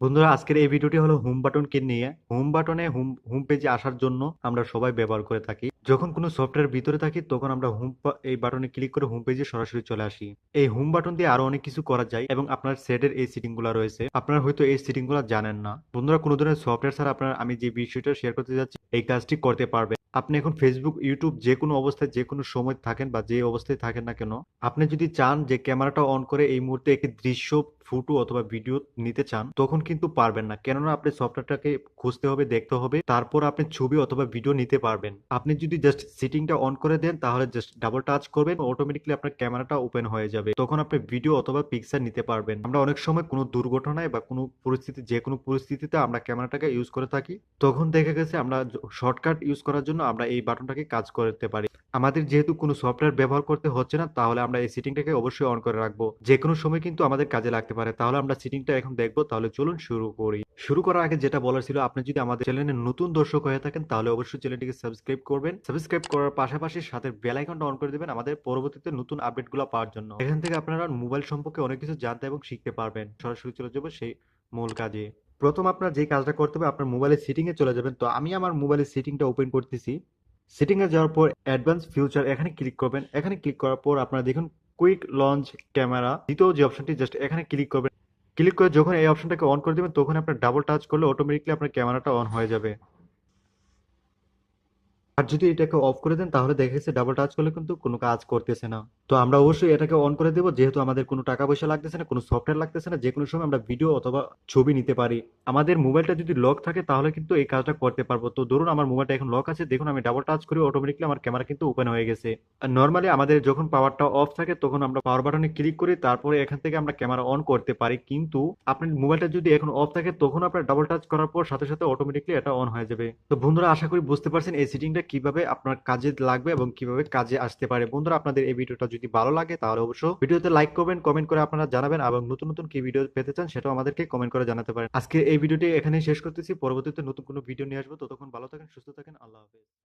বন্ধুরা, আজকের এই ভিডিওটি হলো হোম বাটনকে নিয়ে। হোম বাটনে হোম হোম পেজে আসার জন্য আমরা সবাই ব্যবহার করে থাকি। যখন কোনো সফটওয়্যার ভিতরে থাকি, তখন আমরা হোম এই বাটনে ক্লিক করে হোম পেজে সরাসরি চলে আসি। এই হোম বাটন দিয়ে আরও অনেক কিছু করা যায় এবং আপনার সেটের এই সেটিংগুলো রয়েছে। আপনারা হয়তো এই সেটিংগুলো জানেন না। বন্ধুরা, কোনো ধরনের সফটওয়্যার ছাড়া আপনার, আমি যে বিষয়টা শেয়ার করতে যাচ্ছি, এই কাজটি করতে পারবে আপনি এখন ফেসবুক ইউটিউব যে কোনো অবস্থায়, যে কোনো সময় থাকেন বা যে অবস্থায় থাকেন না কেন, আপনি যদি চান যে ক্যামেরাটা অন করে এই মুহূর্তে একটি দৃশ্য ফটো অথবা ভিডিও নিতে চান, তখন কিন্তু পারবেন না। কেননা আপনি সফটওয়্যারটাকে খুঁজতে হবে, দেখতে হবে, তারপর আপনি ছবি অথবা ভিডিও নিতে পারবেন। আপনি যদি জাস্ট সেটিংটা অন করে দেন, তাহলে জাস্ট ডাবল টাচ করবেন অটোমেটিকলি আপনার ক্যামেরাটা ওপেন হয়ে যাবে। তখন আপনি ভিডিও অথবা পিকচার নিতে পারবেন। আমরা অনেক সময় কোনো দুর্ঘটনায় বা কোনো পরিস্থিতি, যে কোনো পরিস্থিতিতে আমরা ক্যামেরাটাকে ইউজ করে থাকি, তখন দেখা গেছে আমরা শর্টকাট ইউজ করার জন্য আমরা এই বাটনটাকে কাজ করতে পারি। আমাদের যেহেতু কোনো সফটওয়্যার ব্যবহার করতে হচ্ছে না, তাহলে আমরা এই সেটিংটাকে অবশ্যই অন করে রাখব। যে কোনো সময় কিন্তু আমাদের কাজে লাগতে পারে। তাহলে আমরা সেটিংটা এখন দেখব। তাহলে চলুন শুরু করি। শুরু করার আগে যেটা বলার ছিল, আপনি যদি আমাদের চ্যানেলের নতুন দর্শক হয়ে থাকেন, তাহলে অবশ্যই চ্যানেলটিকে সাবস্ক্রাইব করবেন। সাবস্ক্রাইব করার পাশাপাশি সাথে বেল আইকনটা অন করে দেবেন আমাদের পরবর্তীতে নতুন আপডেটগুলো পাওয়ার জন্য। এখান থেকে আপনারা মোবাইল সম্পর্কে অনেক কিছু জানতে এবং শিখতে পারবেন। সরাসরি চলে যাব সেই মূল কাজে। প্রথম আপনার যে কাজটা করতে হবে, আপনার মোবাইলের সেটিং এ চলে যাবেন। তো আমি আমার মোবাইলের সেটিংটা ওপেন করতেছি। সেটিং এ যাওয়ার পর অ্যাডভান্স ফিউচার এখানে ক্লিক করবেন। এখানে ক্লিক করার পর আপনারা দেখুন কুইক লঞ্চ ক্যামেরা দ্বিতীয় যে অপশনটি জাস্ট এখানে ক্লিক করবেন। ক্লিক করে যখন এই অপশনটাকে অন করে দেবেন, তখন আপনার ডাবল টাচ করলে অটোমেটিকলি আপনার ক্যামেরাটা অন হয়ে যাবে। আর যদি এটাকে অফ করে দেন, তাহলে দেখা গেছে ডাবল টাচ করলে কিন্তু কোনো কাজ করতেছে না। তো আমরা অবশ্যই এটাকে অন করে দেবো, যেহেতু আমাদের কোনো টাকা পয়সা লাগতেছে না, কোনো সফটওয়্যার লাগতেছে না, যে কোনো সময় আমরা ভিডিও অথবা ছবি নিতে পারি। আমাদের মোবাইলটা যদি লক থাকে, তাহলে কিন্তু এই কাজটা করতে পারব। তো ধরুন আমার মোবাইলটা এখন লক আছে, দেখুন আমি ডাবল টাচ করি অটোমেটিকলি আমার ক্যামেরা কিন্তু ওপেন হয়ে গেছে। আর নর্মালি আমাদের যখন পাওয়ারটা অফ থাকে, তখন আমরা পাওয়ার বাটনে ক্লিক করি তারপরে এখান থেকে আমরা ক্যামেরা অন করতে পারি। কিন্তু আপনার মোবাইলটা যদি এখন অফ থাকে, তখন আপনার ডাবল টাচ করার পর সাথে সাথে অটোমেটিকলি এটা অন হয়ে যাবে। তো বন্ধুরা, আশা করি বুঝতে পারছেন, এই সেটিংটা কীভাবে আপনার কাজে লাগবে এবং কীভাবে কাজে আসতে পারে। বন্ধুরা, আপনাদের এই ভিডিওটা যদি ভালো লাগে, তাহলে অবশ্য ভিডিওতে লাইক করবেন কমেন্ট করে আপনারা জানাবেন এবং নতুন নতুন কি ভিডিও পেতে চান সেটাও আমাদেরকে কমেন্ট করে জানাতে পারেন। আজকে এই ভিডিওটি এখানে শেষ করতেছি। পরবর্তীতে নতুন কোনো ভিডিও নিয়ে আসব। ততক্ষণ ভালো থাকেন, সুস্থ থাকেন। আল্লাহ হাফেজ।